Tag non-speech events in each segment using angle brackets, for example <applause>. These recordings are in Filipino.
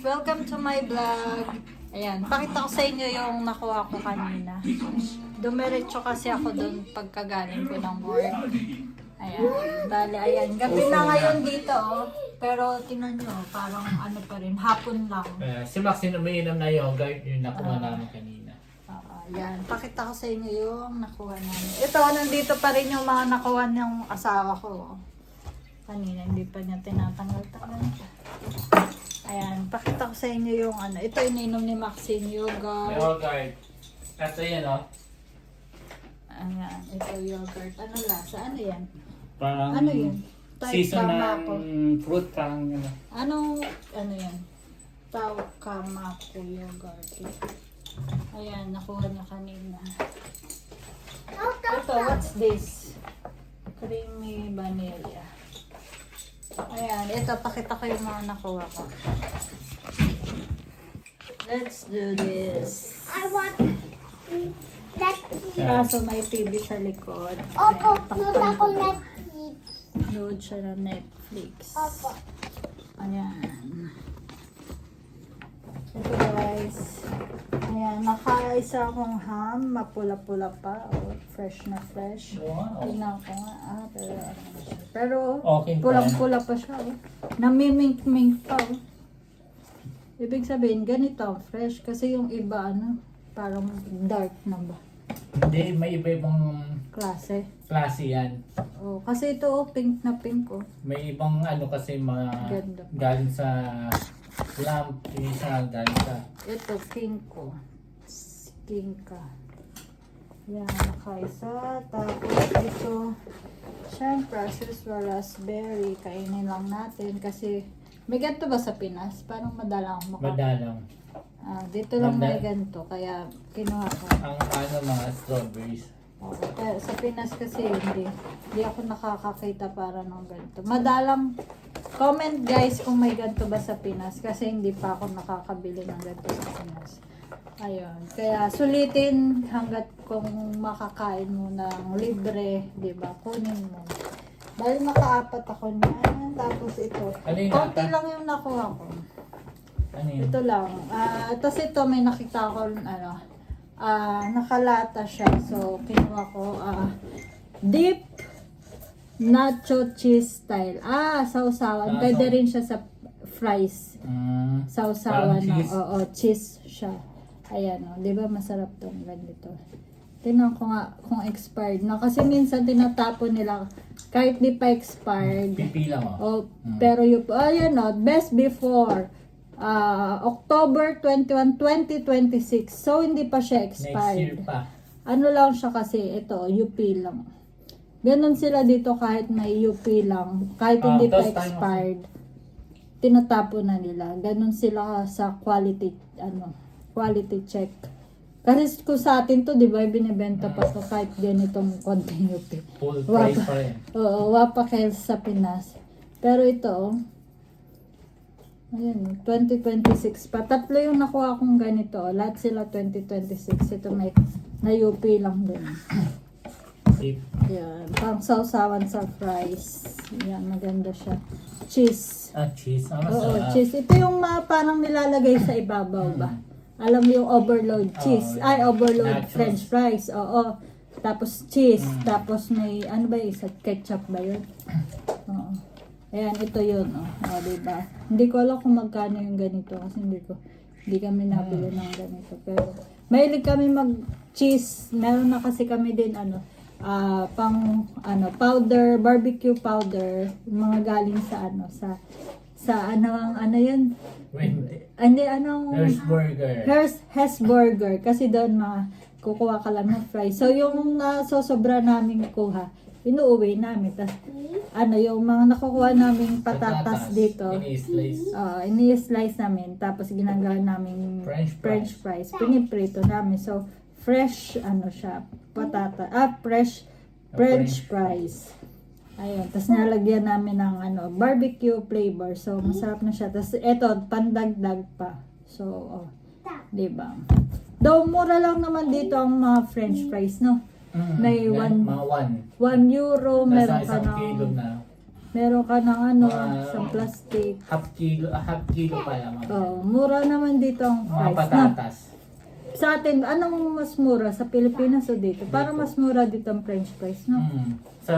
Welcome to my vlog. Ayan, pakita ko sa inyo yung nakuha ko kanina. Dumiretso kasi ako doon pagkagaling ko ng work. Ayan, bali, ayan. Gabi na ngayon dito, oh. Pero tingnan nyo, parang ano pa rin, hapon lang. Uh, si Maxine umiinom na yogurt yung nakuha namin kanina. Ah, ayan, pakita ko sa inyo yung nakuha namin. Ito, nandito pa rin yung mga nakuha ng asawa ko. Oh. Kanina, hindi pa niya tinatanggal-tanggal. Ayan, pakita ko sa inyo yung ano. Ito, ininom ni Maxine yogurt. yogurt. Ito yan, oh. Ayan, ito yogurt. Ano lasa? Ano yan? Parang Ano yun? Type season ng fruit, parang ano. Anong, ano yan? Tao kamako yogurt. Ayan, nakuha niya kanina. Ito, what's this? Creamy vanilla. Ayan, ito, pakita ko yung mga nakuha ko. Let's do this. I want that. Kaso may TV sa likod. Opo, takpan ako ko. Netflix. Load siya ng Netflix. Opo. Ayan. Ito guys. Ayan, nakaisa akong ham. Mapula-pula pa. Oh, fresh na fresh. Wow. Tingnan ko nga. Ah, pero ano na siya. Pero Okay pulang-pula pa siya. Oh. Namimink-mink pa. Oh. Ibig sabihin, ganito fresh. Kasi yung iba, ano, parang dark na ba? Hindi, may iba-ibang Klase. klase yan. Oh, kasi ito, oh, pink na pink. Oh. May ibang ano kasi mga Ganda. galing sa lamp, yung isa galing sa Ito, pink ko. Pink ka. Yan, nakaisa. Tapos ito, syempre, as usual, raspberry. Kainin lang natin kasi may ganito ba sa Pinas? Parang madalang maka... madalang. Ah, dito lang Mada- may ganito, kaya kinuha ko. Ang ano mga strawberries. Oo, kaya sa Pinas kasi hindi. Hindi ako nakakakita para ng ganito. Madalang comment guys kung may ganito ba sa Pinas kasi hindi pa ako nakakabili ng ganito sa Pinas. Ayun. Kaya sulitin hanggat kung makakain mo ng libre, di ba? Kunin mo. Dahil nakaapat ako niyan. Tapos ito. Ano yung Konti lang yung nakuha ko. Ano yun? Ito lang. Ah, tapos ito may nakita ko ano, ah, nakalata siya. So kinuha ko ah, deep nacho cheese style. Ah, sausawan. Ah, Pwede so- rin siya sa fries. Mm, Sausawan na. cheese. Oo, cheese siya. Ayan, oh, 'di ba masarap 'tong ganito. Tingnan ko nga kung expired na kasi minsan tinatapon nila kahit di pa expired. pipi lang, oh. Oh, Mm. pero yung, ayan o, best before, ah, October 21, 2026. So, hindi pa siya Next year expired. pa. Ano lang siya kasi, ito, UP lang. Ganon sila dito kahit may UP lang. Kahit Ah, hindi pa those time expired. Tinatapon na nila. Ganon sila sa quality, ano, quality check. Kasi kung sa atin to, di ba, binibenta pa to kahit ganitong konting UP. Full price pa rin. Oo, wapakels sa Pinas. Pero ito, ayan, oh, 2026 pa. Tatlo yung nakuha kong ganito. oh. Lahat sila 2026. Ito may na-UP lang din. Deep. Yan. Pang sausawan sa fries. Yan, maganda siya. Cheese. Ah, cheese. Ah, Oo, masarap. cheese. Ito yung mga parang nilalagay sa ibabaw ba? Alam mo yung overload cheese. Oo, Ay, overload nachos. french fries. Oo. Tapos cheese. Mm. Tapos may, ano ba yung isa? Ketchup ba yun? <clears throat> Oo. Ayan, ito yun. Oh. O, diba? Hindi ko alam kung magkano yung ganito. Kasi hindi ko, hindi kami nabili ng ganito. Pero, mahilig kami mag cheese. Meron na kasi kami din, ano, ah pang, ano, powder, barbecue powder. Mga galing sa, ano, sa, sa, ano, ang, ano yun? When, Hindi, anong... there's burger. Hers. Kasi doon mga kukuha ka lang ng fries. So, yung uh, sosobra namin kuha, inuuwi namin. Tas, ano, yung mga nakukuha naming patatas dito, Ini-slice. uh, ini-slice namin. Tapos, ginagawa namin French French fries. Piniprito namin. So, fresh, ano siya, patata, ah, fresh French fries. Ayun, tapos nalagyan namin ng ano, barbecue flavor. So, masarap na siya. Tapos, eto, pandagdag pa. So, oh, di ba? Though, mura lang naman dito ang mga french fries, no? Mm, May yan, one- Mga one. 1 euro, meron ka isang kilo na. Meron ka ng ano, Ah. isang plastic. Half kilo, ah, half kilo pa naman. Oh, mura naman dito ang Mga price. Na, patatas. sa atin, anong mas mura? Sa Pilipinas o dito? Para mas mura dito ang french fries, no? Mm. Sa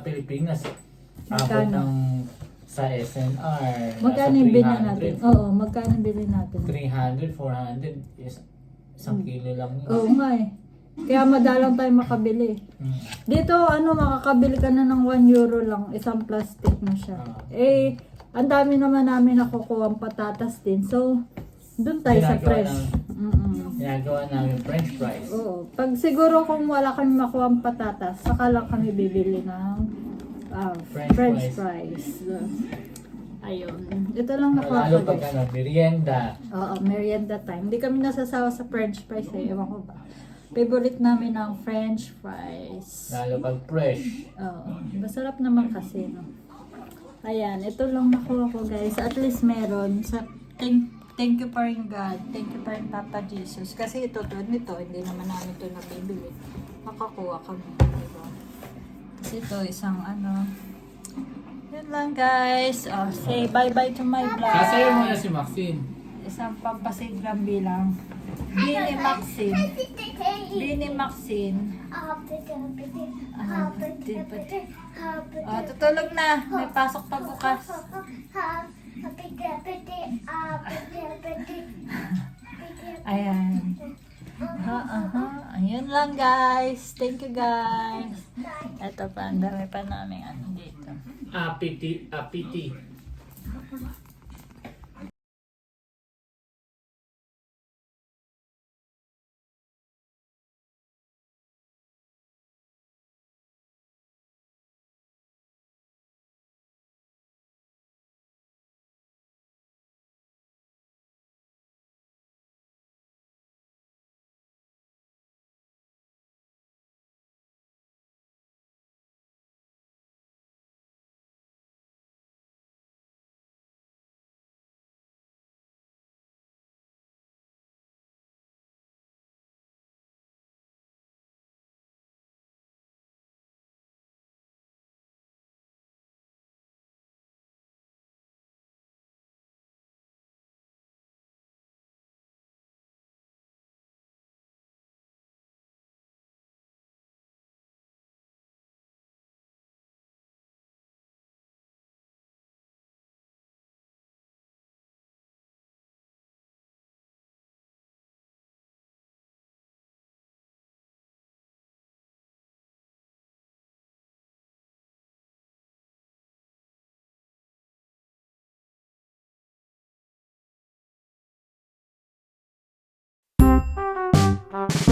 Pilipinas, abot Magkano? ng sa SNR. Magkano yung 300, natin? Oo, magkano yung bilhin natin? 300, 400, is, isang kilo lang yun. Oo nga eh. Kaya madalang tayo makabili. Mm. Dito, ano, makakabili ka na ng 1 euro lang. Isang plastic na siya. Ah. Eh, ang dami naman namin nakukuha ang patatas din. So, doon tayo sa Ginagawa fresh. ng- Mm-mm. Ginagawa namin french fries. Oo. Pag siguro kung wala kami makuha ang patatas, saka lang kami bibili ng ah, French french, fries. fries. <laughs> Ayun. Ito lang nakuha Lalo ko pag guys. ano, merienda. Oo, merienda time. Hindi kami nasasawa sa french fries eh. Ewan ko ba. Favorite namin ang french fries. Lalo pag fresh. Oo. Masarap naman kasi, no? Ayan, ito lang nakuha ko guys. At least meron. Sa, thank, thank you pa rin God. Thank you pa rin Papa Jesus. Kasi ito to, nito, hindi naman namin ito nabibili. Makakuha kami. Diba? Kasi ito, isang ano. Yun lang guys. Oh, say bye-bye to my vlog. Sasayo mo na si Maxine. Isang pampasiglang bilang. Bini Maxine. Bini Maxine. Oh, tutulog na. May pasok pa bukas. Ayan. Ha, aha. Ayun lang guys. Thank you guys. Ito pa, ang dami pa namin ano dito. Apiti, apiti. Uh,